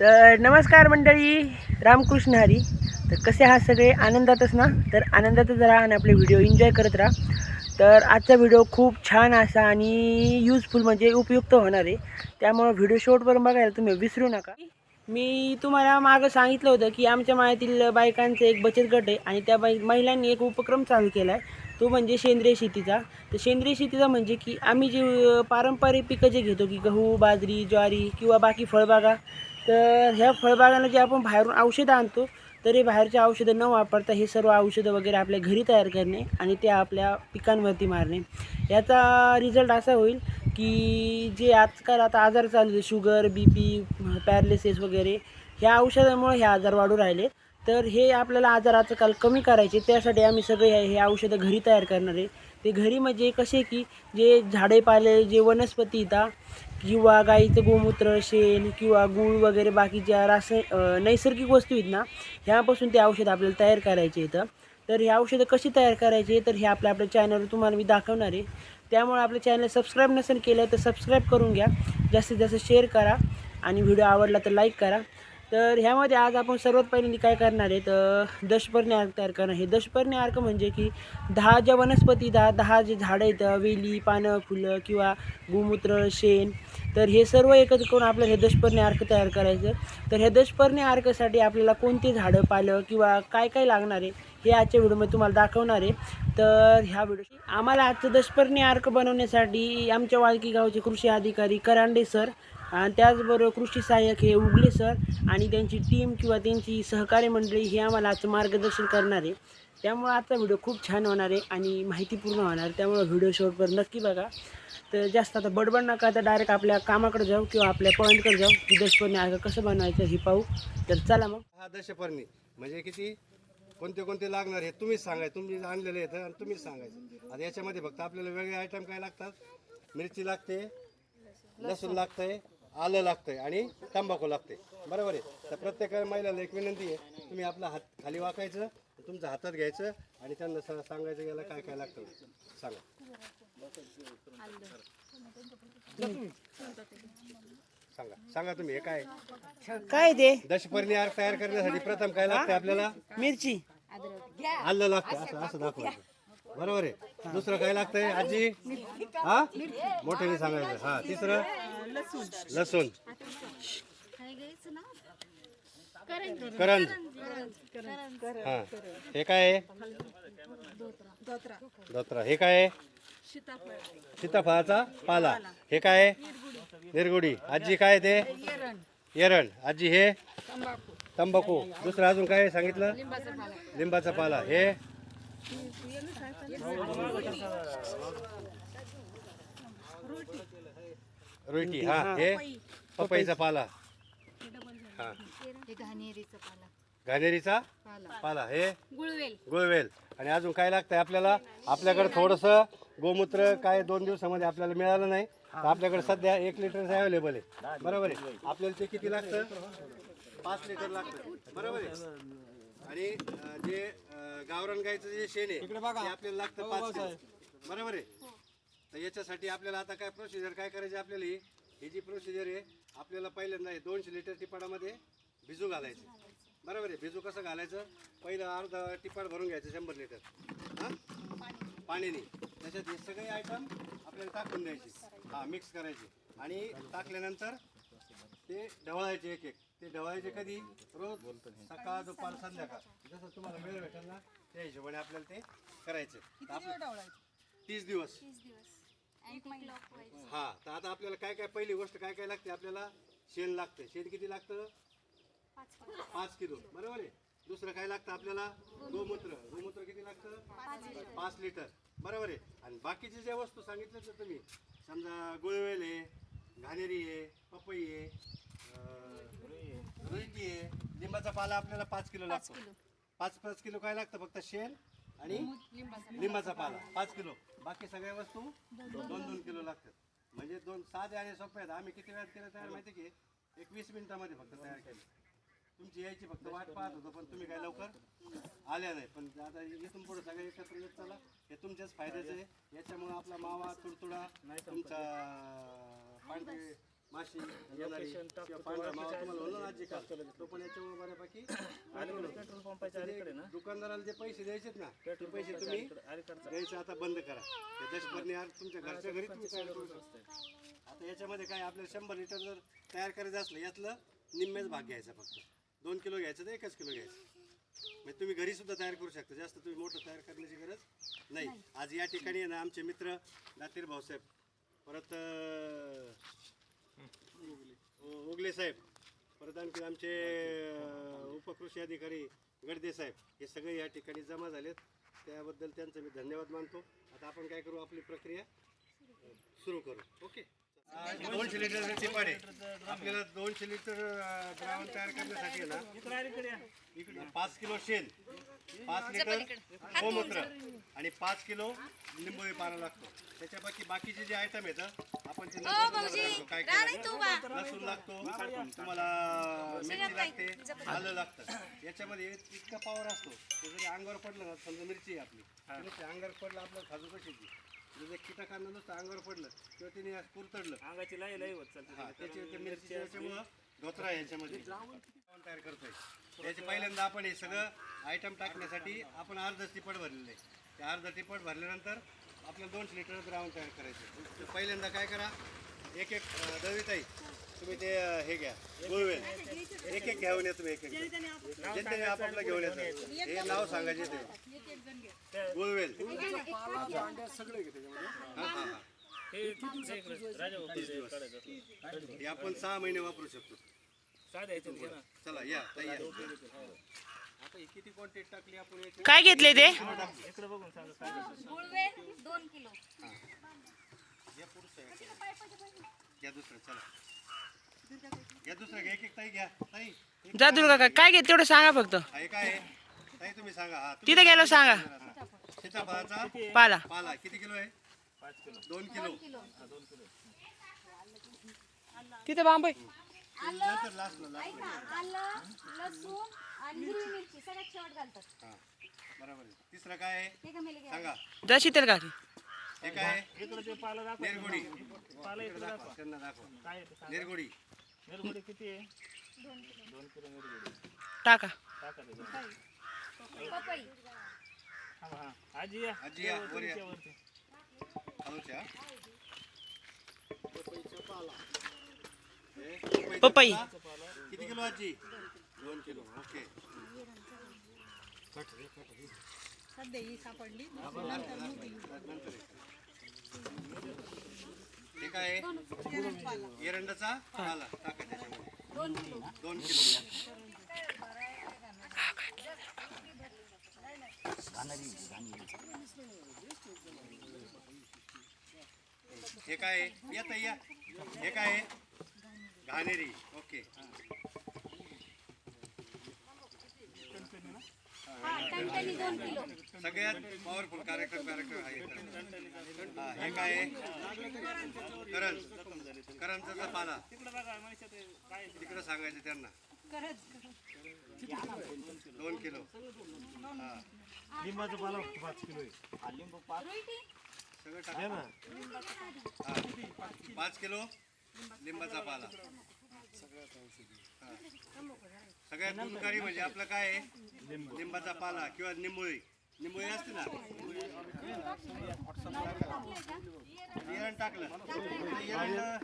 तर नमस्कार मंडळी रामकृष्ण हरी. तर कसे आहात सगळे? आनंदातच ना? तर आनंदातच राहा आणि आपले व्हिडिओ एन्जॉय करत राहा. तर आजचा व्हिडिओ खूप छान असा आणि यूजफुल म्हणजे उपयुक्त होणार आहे. त्यामुळं व्हिडिओ शेवटपर्यंत बघायला तुम्ही विसरू नका. मी तुम्हाला मागं सांगितलं होतं की आमच्या मायातील बायकांचं एक बचत गट आहे आणि त्या बाई महिलांनी एक उपक्रम चालू केला आहे तो म्हणजे सेंद्रिय शेतीचा. तर सेंद्रिय शेतीचा म्हणजे की आम्ही जे पारंपरिक पिकं जे घेतो की गहू बाजरी ज्वारी किंवा बाकी फळबागा तर ह्या फळबागांना जे आपण बाहेरून औषधं आणतो तरी बाहेरचे औषधं न वापरता हे सर्व औषधं वगैरे आपल्या घरी तयार करणे आणि ते आपल्या पिकांवरती मारणे. याचा रिझल्ट असा होईल की जे आजकाल आता आजार चालू शुगर बी पी पॅरलिसिस वगैरे ह्या औषधामुळे हे आजार वाढू राहिले. तर हे आपल्याला आजार आजकाल कमी करायचे त्यासाठी आम्ही सगळे हे हे औषधं घरी तयार करणार आहे. ते घरी म्हणजे कसे की जे झाडे पाले जे वनस्पती येतात किंवा गाईचं गोमूत्र शेण किंवा गूळ वगैरे बाकीच्या रासाय नैसर्गिक वस्तू आहेत ना ह्यापासून ते औषध आपल्याला तयार करायचे येतं तर हे औषधं कशी तयार करायची तर हे आपल्या आपल्या चॅनलवर तुम्हाला मी दाखवणार आहे. त्यामुळे आपल्या चॅनल सबस्क्राईब नसेल केलं तर सबस्क्राईब करून घ्या. जास्तीत जास्त शेअर करा आणि व्हिडिओ आवडला तर लाईक करा. तर ह्यामध्ये आज आपण सर्वात पहिल्यांदा काय करणार आहे? तर दशपर्णी अर्क तयार करणार. हे दशपर्णी अर्क म्हणजे की दहा ज्या वनस्पती दहा दहा जे झाडं आहेत वेली पानं फुलं किंवा गोमूत्र शेण तर हे सर्व एकत्र करून आपल्याला हे दशपर्णी अर्क तयार करायचं तर हे दशपर्णी अर्कसाठी आपल्याला कोणती झाडं पालं किंवा काय काय लागणार आहे हे आजच्या व्हिडिओमध्ये तुम्हाला दाखवणार आहे. तर ह्या व्हिडिओ आम्हाला आजचं दशपर्णी अर्क बनवण्यासाठी आमच्या वाळकी गावचे कृषी अधिकारी करांडे सर आणि त्याचबरोबर कृषी सहाय्यक हे उगले सर आणि त्यांची टीम किंवा त्यांची सहकारी मंडळी हे आम्हाला आजचं मार्गदर्शन करणार आहे. त्यामुळं आजचा व्हिडिओ खूप छान होणार आहे आणि माहितीपूर्ण होणार आहे. त्यामुळं व्हिडिओ शेवटपर्यंत नक्की बघा. तर जास्त आता बडबड नका तर डायरेक्ट आपल्या कामाकडे जाऊ किंवा आपल्या पॉईंटकडे जाऊ. की दशपर्णी आग कसं बनवायचं हे पाहू. तर चला मग. हा दशपर्णी. म्हणजे किती? कोणते कोणते लागणार हे तुम्हीच सांगायचं तुम्ही आणलेले आहेत आणि तुम्हीच सांगायचं. आता याच्यामध्ये फक्त आपल्याला वेगळे आयटम काय लागतात? मिरची लागते लसूण लागतंय आलं लागतंय आणि तंबाखू लागते बरोबर आहे? तर प्रत्येक महिलाला एक विनंती आहे तुम्ही आपला हात खाली वाकायचं तुमचं हातात घ्यायचं आणि त्यांना सा- सांगायचं याला काय काय लागतं. सांगा. सांगा. सांगा तुम्ही हे काय? काय ते? दशपर्णी आर तयार करण्यासाठी प्रथम काय लागतं आपल्याला? मिरची. आलं लागतं असं असं दाखवायचं. बरोबर आहे. दुसरं काय लागतंय आजी? हा? मोठ्याने सांगायचं. हा तिसरं? लसूण. करंज. हा. हे काय आहे? दोत्रा. हे काय आहे? सीताफळाचा पाला. हे काय आहे? निरगुडी. आजी काय ते? एरण आजी हे? तंबाखू. दुसरं अजून काय सांगितलं? लिंबाचा पाला. हे? रोटी हा हे पपईचा पाला. हा. घाणेरीचं पाला. घाणेरीचा पाला. पाला हे? गुळवेल. गुळवेल. आणि अजून काय लागतंय आपल्याला? आपल्याकडे थोडस गोमूत्र काय दोन दिवसामध्ये आपल्याला मिळालं नाही. तर आपल्याकडे सध्या एक लिटरचं अवेलेबल आहे. बरोबर आहे? आपल्याला ते किती लागतं? पाच लिटर लागतं. बरोबर आहे? आणि अं, जे अं, गावरान गायचं जे शेण आहे ते आपल्याला लागतं पाच किलो. बरोबर आहे? तर याच्यासाठी आपल्याला आता काय प्रोसिजर काय करायची आपल्याला ही? ही जी प्रोसिजर आहे आपल्याला पहिल्यांदा हे दोनशे लिटर टिपाडामध्ये भिजू घालायचं. बरोबर आहे? भिजू कसं घालायचं? पहिलं अर्धा टिपाड भरून घ्यायचं शंभर लिटर हां? पाण्याने त्याच्यात हे सगळे आयटम आपल्याला टाकून द्यायचे. हां मिक्स करायचे. आणि टाकल्यानंतर ते ढवळायचे एक एक. ते ढवळायचे कधी? रोज सकाळ दुपार संध्याकाळ. जसं तुम्हाला वेळ भेटेल ना त्या हिशोबाने आपल्याला ते करायचे. तर तीस दिवस. हा तर आता आपल्याला काय काय पहिली गोष्ट काय काय लागते? आपल्याला शेण लागतं. शेण किती लागतं? पाच किलो. बरोबर आहे? दुसरं काय लागतं आपल्याला? गोमूत्र. गोमूत्र किती लागतं? पाच लिटर. बरोबर आहे? आणि बाकीचे ज्या वस्तू सांगितल्या ना तुम्ही समजा गुळवेल आहे घाणेरी आहे पपई आहे रुईकी आहे लिंबाचा पाला आपल्याला पाच किलो लागतो? पाच पाच किलो काय लागतं? फक्त शेण आणि लिंबाचा पाला. पाच किलो. बाकी सगळ्या वस्तू दोन दोन किलो. लागतात. म्हणजे दोन साधे आणि सोपे आहेत. आम्ही किती वेळात केलं तयार माहिती की एक वीस मिनिटामध्ये फक्त तयार केलं. तुमची यायची फक्त वाट पाहत होतो पण तुम्ही काय लवकर आल्या नाही. पण आता इथून पुढे सगळे एकत्र येत चला. हे तुमच्याच फायद्याचं आहे. याच्यामुळे आपला मावा तुडतुडा तुमचा पांढरे माशी येणारी किंवा पांढरा मावा तुम्हाला म्हणलं ना आजी काल तो पण याच्यामुळे बऱ्यापैकी पेट्रोल पंपाच्या अलीकडे ना? दुकानदाराला जे पैसे द्यायचेत ना ते पैसे तुम्ही द्यायचं आता बंद करा. ते दशपर्णी आज तुमच्या घरच्या घरी तुम्ही तयार करू शकता. आता याच्यामध्ये काय आपल्याला शंभर लिटर जर तयार करायचं असलं यातलं निम्मेच भाग घ्यायचा फक्त. दोन किलो घ्यायचं तर एकच किलो घ्यायचं. म्हणजे तुम्ही घरी सुद्धा तयार करू शकता. जास्त तुम्ही मोठं तयार करण्याची गरज नाही. आज या ठिकाणी आहे ना आमचे मित्र दातीर भाऊसाहेब परत उगले साहेब परत आणखी आमचे उपकृषी अधिकारी गडदे साहेब हे सगळे या ठिकाणी जमा झालेत. त्याबद्दल त्यांचं मी धन्यवाद मानतो. आता आपण काय करू आपली प्रक्रिया सुरू करू. ओके? दोनशे लिटर टिपाड आहे आपल्याला दोनशे लिटर द्रावण तयार करण्यासाठी आहे ना इकडे पाच किलो शेण पाच लिटर गोमूत्र आणि पाच किलो लिंबोळी पाला लागतो. त्याच्यापैकी बाकीचे जे आयटम येतं आपण ते सांगतो. काय काय लागतं. लसूण लागतो तुम्हाला मिरची लागते आलं लागतं. याच्यामध्ये इतका पॉवर असतो ते जरी अंगावर पडलं ना समजा मिरची आहे आपली ते अंगावर पडलं आपलं खाजू कशी जर कीटकांना नुसतं अंगावर पडलं किंवा तिने कुरतडलं अंगाची लाई लाई होत चालते. हा त्याची ते मिरची याच्यामुळं धोत्रा याच्यामध्ये. तयार करतोय. याचे पहिल्यांदा आपण हे सगळं आयटम टाकण्यासाठी आपण अर्ध टिपट भरलेलं आहे. ते अर्ध टिपट भरल्यानंतर आपल्याला दोनशे लिटर द्रावण तयार करायचं पहिल्यांदा काय करा? एक एक दळवीताई तुम्ही ते हे घ्या गुळवेल. एक एक घेऊन या तुम्ही एक एक ज्यांनी आपापलं घेऊन येतं हे नाव सांगायचे ते. गुळवेल. हा हा हा. हे. हे आपण सहा महिने वापरू शकतो. चला या या. काय घेतले ते? घ्या दुसरं चला. घ्या दुसरं घ्या एक एक ताई घ्या. ताई एक- जा दुर्गा का काय घेत तेवढं सांगा फक्त. काय आहे? ताई तुम्ही सांगा. हा तुम्ही- तिथे गेलो सांगा. सीताफळाचा पाला. पाला किती किलो आहे? पाच किलो. दोन किलो. किलो तिथे बांब आलं नंतर लास्टला लास्ट ऐका आलं लसूण आणि हिरवी मिरची सगळ्यात शेवट घालतात. हा बरोबर आहे. तिसरं काय आहे? ते का मेले सांगा. जा शीतल काकी. हे काय आहे? इकडे ते पाला दाखवा. निरगुडी. इकडे दाखवा. त्यांना दाखवा. निरगुडी. मिरगुडी किती आहे? दोन किलो मिरगुडी टाका. टाका ते दोन. पपई. थांबा हा. आजी या. आजी या, वर या. वरती. खाऊच्या. हे पपई. किती किलो आजी? दोन किलो ओके. हे काय आहे? एरंडाचा पाला टाका त्याच्यामध्ये. दोन किलो. हे काय आहे? या ताई या. हे काय आहे? घाणेरी. ओके. हा दोन किलो. सगळ्यात पॉवरफुल कार्यक्रम कार्यक्रम आहे. हा, काय आहे? करण करंजचा पाला. तिकडे सांगायचं त्यांना. दोन किलो. हा. लिंबाचा पाला पाच किलो आहे. लिंबू पाच सगळं टाका. हा. पाच किलो लिंबाचा पाला. सगळ्यात गुणकारी म्हणजे आपलं काय आहे? लिंबाचा पाला किंवा निंबोळी. निंबोळी असते ना. एरण टाकलं. एरण टाकलं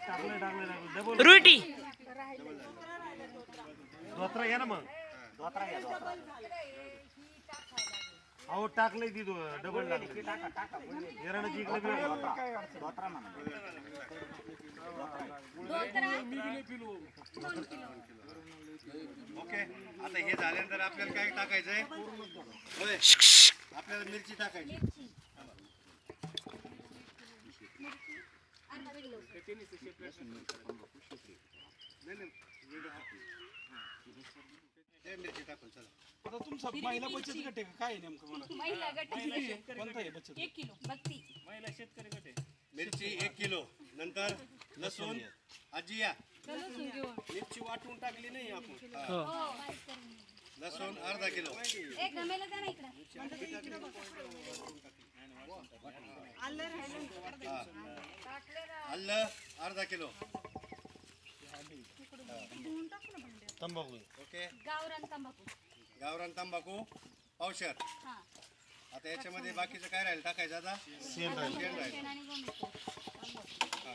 टाकलं टाकलं डबल रुईटी धोत्रा घ्या ना मग धोत्रा घ्या धोत्रा. अहो टाकलंय ती डबल टाकलं एरणाची इकडे बी ओके आता हे झाल्यानंतर आपल्याला काय टाकायचंय? होय. आपल्याला मिरची टाकायची. मिरची टाकून चला. आता तुमचा महिला बचत गट आहे का? काय आहे नेमकं मला? महिला गट कोणता आहे बचत एक किलो बत्ती. महिला शेतकरी गट आहे. मिरची एक किलो नंतर लसूण आजी या. मिरची वाटून टाकली नाही आपण. हा. हो. लसूण अर्धा किलो. एक गमेला द्या ना इकडं. आलं अर्धा किलो. तंबाखू. ओके. गावरान तंबाखू. गावरान तंबाखू औषध हा. आता याच्यामध्ये बाकीचं काय राहील? टाकायचं आता? शेण राहील. शेण राहील. हा.